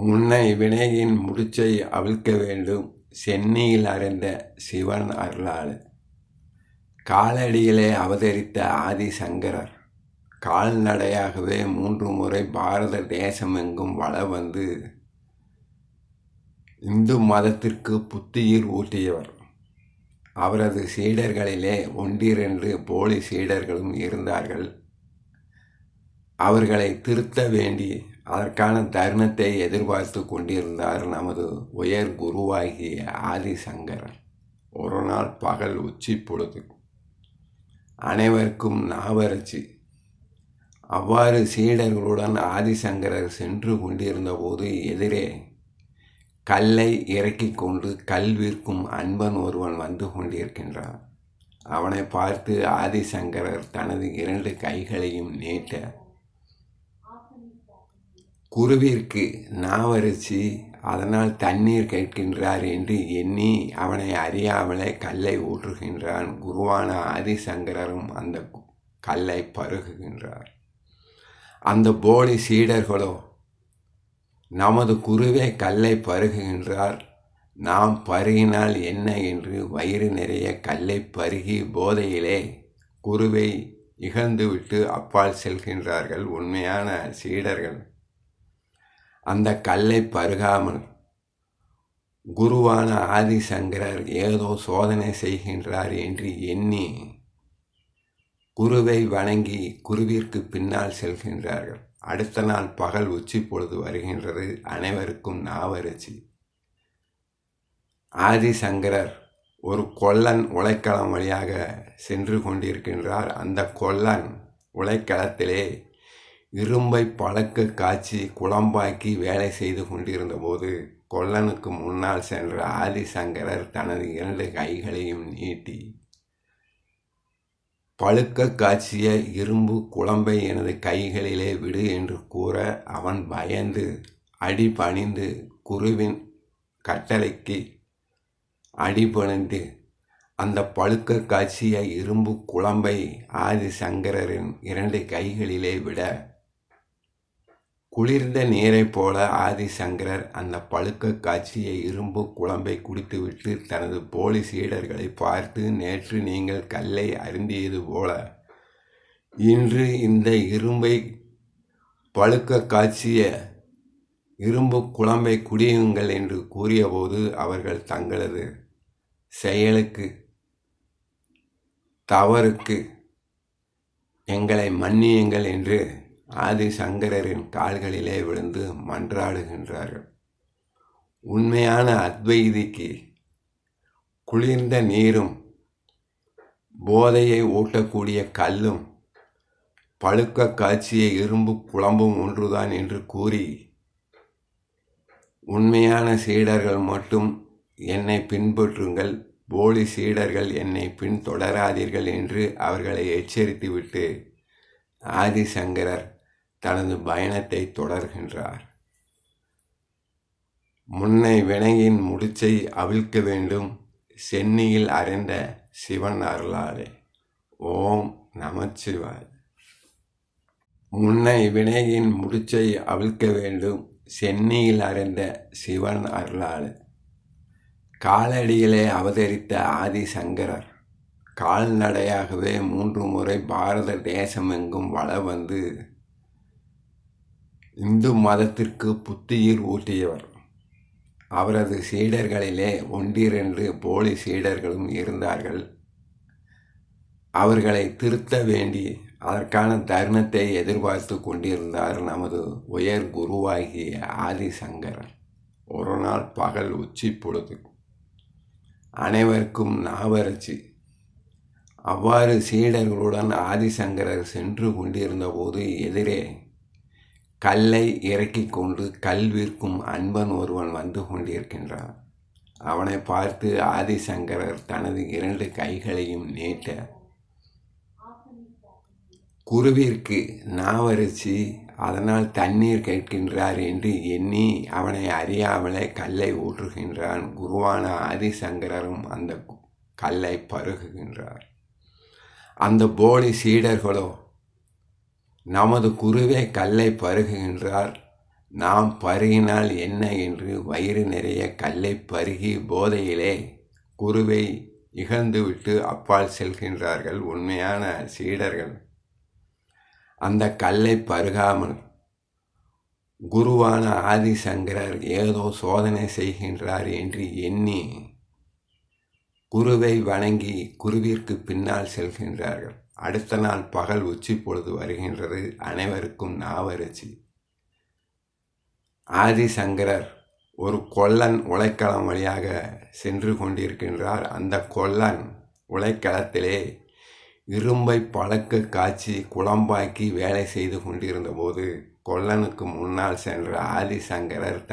முன்னை வினையின் முடிச்சை அவிழ்க்க வேண்டும். சென்னியில் அறிந்த சிவன் அருளால். காலடியிலே அவதரித்த ஆதிசங்கரர். கால்நடையாகவே மூன்று முறை பாரத தேசமெங்கும் வள வந்து இந்து மதத்திற்கு புத்துயிர் ஊட்டியவர். அவரது சீடர்களிலே ஒன்றிரண்டு போலி சீடர்களும் இருந்தார்கள். அவர்களை திருத்த வேண்டி அதற்கான தருணத்தை எதிர்பார்த்து கொண்டிருந்தார் நமது உயர் குருவாகிய ஆதிசங்கரர் ஒரு நாள் பகல் உச்சி பொழுது அனைவருக்கும் நாவரச்சி அவ்வாறு சீடர்களுடன் ஆதிசங்கரர் சென்று கொண்டிருந்தபோது எதிரே கல்லை இறக்கி கொண்டு கல் விற்கும் அன்பன் ஒருவன் வந்து கொண்டிருக்கின்றான். அவனை பார்த்து ஆதிசங்கரர் தனது இரண்டு கைகளையும் நீட்ட குருவிற்கு நாவரிச்சு அதனால் தண்ணீர் கேட்கின்றார் என்று எண்ணி அவனை அறியாமலே கல்லை ஊற்றுகின்றான். குருவான ஆதிசங்கரரும் அந்த கல்லை பருகுகின்றார். அந்த போலி சீடர்களோ நமது குருவே கல்லை பருகுகின்றார். நாம் பருகினால் என்ன என்று வயிறு நிறைய கல்லை பருகி போதையிலே குருவை இகழ்ந்துவிட்டு அப்பால் செல்கின்றார்கள். உண்மையான சீடர்கள். அந்த கல்லை பருகாமல் குருவான ஆதிசங்கரர் ஏதோ சோதனை செய்கின்றார் என்று எண்ணி குருவை வணங்கி குருவிற்கு பின்னால் செல்கின்றார்கள். அடுத்த நாள் பகல் உச்சி பொழுது வருகின்றது. அனைவருக்கும் நாவரிச்சி ஆதிசங்கரர் ஒரு கொல்லன் உலைக்களம் வழியாக சென்று கொண்டிருக்கின்றார். அந்த கொல்லன் உலைக்களத்திலே இரும்பை பழக்க காய்ச்சி குழம்பாக்கி வேலை செய்து கொண்டிருந்தபோது கொல்லனுக்கு முன்னால் சென்ற ஆதிசங்கரர் தனது இரண்டு கைகளையும் நீட்டி பழுக்க காய்ச்சிய இரும்பு குழம்பை எனது கைகளிலே விடு என்று கூற அவன் பயந்து அடி பணிந்து குருவின் கட்டளைக்கு அடிபணிந்து அந்த பழுக்க காய்ச்சிய இரும்பு குழம்பை ஆதிசங்கரின் இரண்டு கைகளிலே விட குளிர்ந்த நீரைப் போல ஆதிசங்கரர் அந்த பழுக்க காய்ச்சிய இரும்பு குழம்பை குடித்துவிட்டு தனது போலி சீடர்களை பார்த்து நேற்று நீங்கள் கல்லை அருந்தியது போல. இன்று இந்த இரும்பை பழுக்க காய்ச்சிய இரும்பு குழம்பை குடியுங்கள் என்று கூறியபோது அவர்கள் தங்களது செயலுக்கு தவறுக்கு எங்களை மன்னியுங்கள் என்று ஆதிசங்கரின் கால்களிலே விழுந்து மன்றாடுகின்றார்கள். உண்மையான அத்வைதிக்கு குளிர்ந்த நீரும் போதையை ஊட்டக்கூடிய கல்லும் பழுக்க காய்ச்சிய இரும்பு குழம்பும் ஒன்றுதான் என்று கூறி உண்மையான சீடர்கள் மட்டும் என்னை பின்பற்றுங்கள் போலி சீடர்கள் என்னை பின்தொடராதீர்கள் என்று அவர்களை எச்சரித்துவிட்டு ஆதிசங்கரர் தனது பயணத்தை தொடர்கின்றார். முன்னை வினையின் முடிச்சை அவிழ்க்க வேண்டும் சென்னியில் அறைந்த சிவன் அருளாலே. ஓம் நமச்சிவாய். முன்னை வினையின் முடிச்சை அவிழ்க்க வேண்டும் சென்னியில் அறைந்த சிவன் அருளாலே. காலடியிலே அவதரித்த ஆதிசங்கரர் கால்நடையாகவே மூன்று முறை பாரத தேசமெங்கும் வள வந்து இந்து மதத்திற்கு புத்துயிர் ஊட்டியவர். அவரது சீடர்களிலே ஒன்றிரண்டு போலி சீடர்களும் இருந்தார்கள். அவர்களை திருத்த வேண்டி அதற்கான தருணத்தை எதிர்பார்த்து கொண்டிருந்தார் நமது உயர் குருவாகிய ஆதிசங்கர் ஒரு நாள் பகல் உச்சி பொழுது அனைவருக்கும் நாவரச்சி அவ்வாறு சீடர்களுடன் ஆதிசங்கரர் சென்று கொண்டிருந்தபோது எதிரே கல்லை இறக்கிக் கொண்டு கல் விற்கும் அன்பன் ஒருவன் வந்து கொண்டிருக்கின்றான். அவனை பார்த்து ஆதிசங்கரர் தனது இரண்டு கைகளையும் நீட்ட குருவிற்கு நாவரிச்சு அதனால் தண்ணீர் கேட்கின்றார் என்று எண்ணி அவனை அறியாமலே கல்லை ஊற்றுகின்றான். குருவான ஆதிசங்கரரும் அந்த கல்லை பருகுகின்றார். அந்த போலி சீடர்களோ நமது குருவே கல்லை பருகுகின்றார். நாம் பருகினால் என்ன என்று வயிறு நிறைய கல்லை பருகி போதையிலே குருவை இகழ்ந்துவிட்டு அப்பால் செல்கின்றார்கள் உண்மையான சீடர்கள். அந்த கல்லை பருகாமல் குருவான ஆதிசங்கரர் ஏதோ சோதனை செய்கின்றார் என்று எண்ணி குருவை வணங்கி குருவிற்கு பின்னால் செல்கின்றார்கள். அடுத்த நாள் பகல் உச்சி பொழுது வருகின்றது அனைவருக்கும் நாவரட்சி ஆதிசங்கரர் ஒரு கொல்லன் உலைக்களம் வழியாக சென்று கொண்டிருக்கின்றார். அந்த கொல்லன் உலைக்களத்திலே இரும்பை பழக்க காய்ச்சி குழம்பாக்கி வேலை செய்து கொண்டிருந்தபோது கொல்லனுக்கு முன்னால் சென்ற ஆதிசங்கரர்